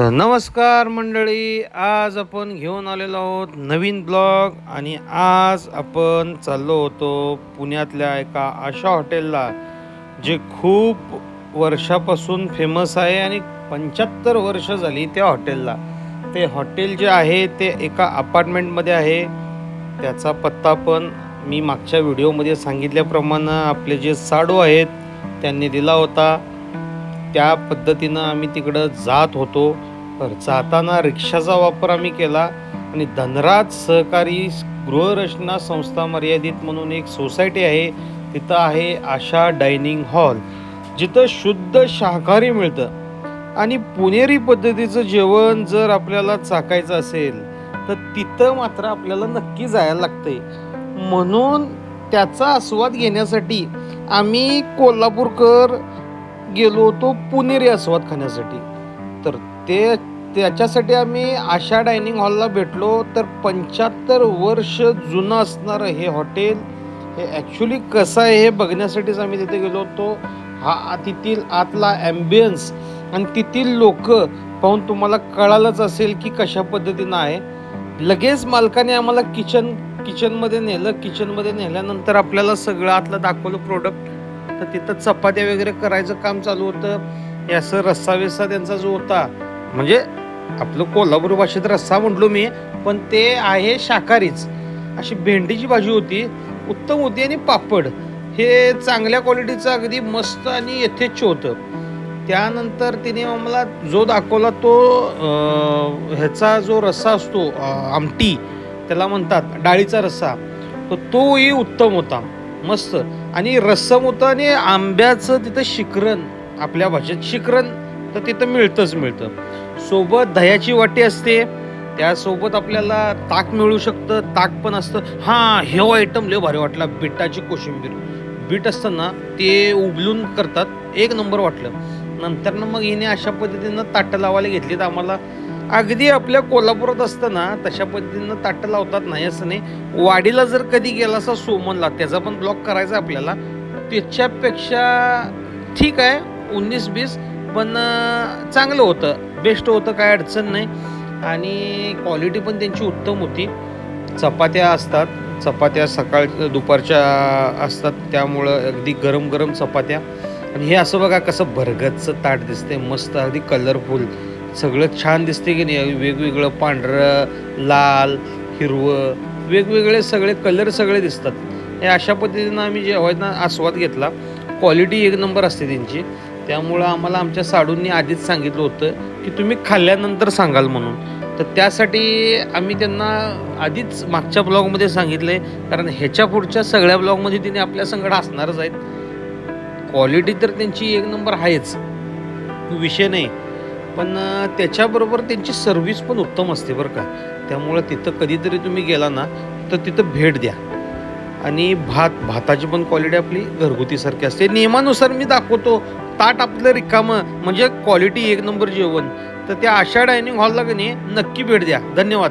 तर नमस्कार मंडळी आज आपण घेऊन आलेलो आहोत नवीन ब्लॉग आणि आज आपण चाललो होतो पुण्यातल्या एका अशा हॉटेलला जे खूप वर्षापासून फेमस आहे आणि पंच्याहत्तर वर्ष झाली त्या हॉटेलला. ते हॉटेल जे आहे ते एका अपार्टमेंटमध्ये आहे. त्याचा पत्ता पण मी मागच्या व्हिडिओमध्ये सांगितल्याप्रमाणे आपले जे साडू आहेत त्यांनी दिला होता. त्या पद्धतीनं आम्ही तिकडं जात होतो. तर जाताना रिक्षाचा वापर आम्ही केला आणि धनराज सहकारी गृहरचना संस्था मर्यादित म्हणून एक सोसायटी आहे. तिथं आहे आशा डायनिंग हॉल. जिथं शुद्ध शाकाहारी मिळतं. आणि पुणेरी पद्धतीचं जेवण जर आपल्याला चाकायचं असेल तर तिथं मात्र आपल्याला नक्की जायला लागते म्हणून त्याचा आस्वाद घेण्यासाठी आम्ही कोल्हापूरकर गेलो होतो पुणेरी आस्वाद खाण्यासाठी. तर ते त्याच्यासाठी आम्ही आशा डायनिंग हॉलला भेटलो. तर पंच्याहत्तर वर्ष जुनं असणारं हे हॉटेल हे ॲक्च्युली कसं आहे हे बघण्यासाठीच आम्ही तिथे गेलो होतो. हा तिथील आतला ॲम्बियन्स आणि तेथील लोक पाहून तुम्हाला कळालंच असेल की कशा पद्धतीनं आहे. लगेच मालकाने आम्हाला किचन किचनमध्ये नेलं. किचनमध्ये नेल्यानंतर आपल्याला सगळं आतलं दाखवलं प्रोडक्ट तर तिथं चपात्या वगैरे करायचं काम चालू होतं. याचं रस्सा बिस्सा त्यांचा जो होता म्हणजे आपलं कोल्हापूर भाषेत रस्सा म्हटलो मी पण ते आहे शाकाहारीच. अशी भेंडीची भाजी होती उत्तम होती आणि पापड. हे चांगल्या क्वालिटीचं अगदी मस्त आणि यथेच्छ होतं. त्यानंतर तिने आम्हाला जो दाखवला तो ह्याचा जो रस्सा असतो आमटी त्याला म्हणतात डाळीचा रस्सा तर तोही उत्तम होता. मस्त. आणि रस्सम होतं आणि आंब्याचं तिथं शिकरण आपल्या भाषेत शिकरण तर तिथं मिळतंच मिळतं. सोबत दह्याची वाटी असते. त्यासोबत आपल्याला ताक मिळू शकतं. ताक पण असतं. हां हे आयटम लय भारी वाटला. बिटाची कोशिंबीर. बीट असतं ना ते उबलून करतात. एक नंबर वाटलं. नंतर ना मग हिने अशा पद्धतीनं ताटं लावायला घेतली तर आम्हाला अगदी आपल्या कोल्हापुरात असतं ना तशा पद्धतीनं ताटं लावतात नाही असं नाही. वाडीला जर कधी गेला असा सोमनला त्याचा पण ब्लॉक करायचा आपल्याला. त्याच्यापेक्षा ठीक आहे. उन्नीस बीस पण चांगलं होतं. बेस्ट होतं काय अडचण नाही. आणि क्वालिटी पण त्यांची उत्तम होती. चपात्या असतात. चपात्या सकाळ दुपारच्या असतात. त्यामुळं अगदी गरम गरम चपात्या. आणि हे असं बघा कसं भरगतचं ताट दिसते मस्त अगदी कलरफुल सगळं छान दिसते की नाही. वेगवेगळं पांढरं लाल हिरवं. वेगवेगळे सगळे कलर सगळे दिसतात. हे अशा पद्धतीनं आम्ही जेव्हा आस्वाद घेतला. क्वालिटी एक नंबर असते त्यांची. त्यामुळं आम्हाला आमच्या साडूंनी आधीच सांगितलं होतं की तुम्ही खाल्ल्यानंतर सांगाल म्हणून. तर त्यासाठी आम्ही त्यांना आधीच मागच्या ब्लॉगमध्ये सांगितलं आहे कारण ह्याच्या पुढच्या सगळ्या ब्लॉगमध्ये तिने आपल्या संगड असणारच आहेत. क्वालिटी तर त्यांची एक नंबर आहेच. विषय नाही. पण त्याच्याबरोबर त्यांची सर्व्हिस पण उत्तम असते बरं का. त्यामुळं तिथं कधीतरी तुम्ही गेला ना तर तिथं भेट द्या. आणि भात भाताची पण क्वालिटी आपली घरगुतीसारखी असते. नियमानुसार मी दाखवतो. ताट आपलं रिकामं म्हणजे क्वालिटी एक नंबर जेवण. तर त्या आशा डायनिंग हॉलला की नाही नक्की भेट द्या. धन्यवाद.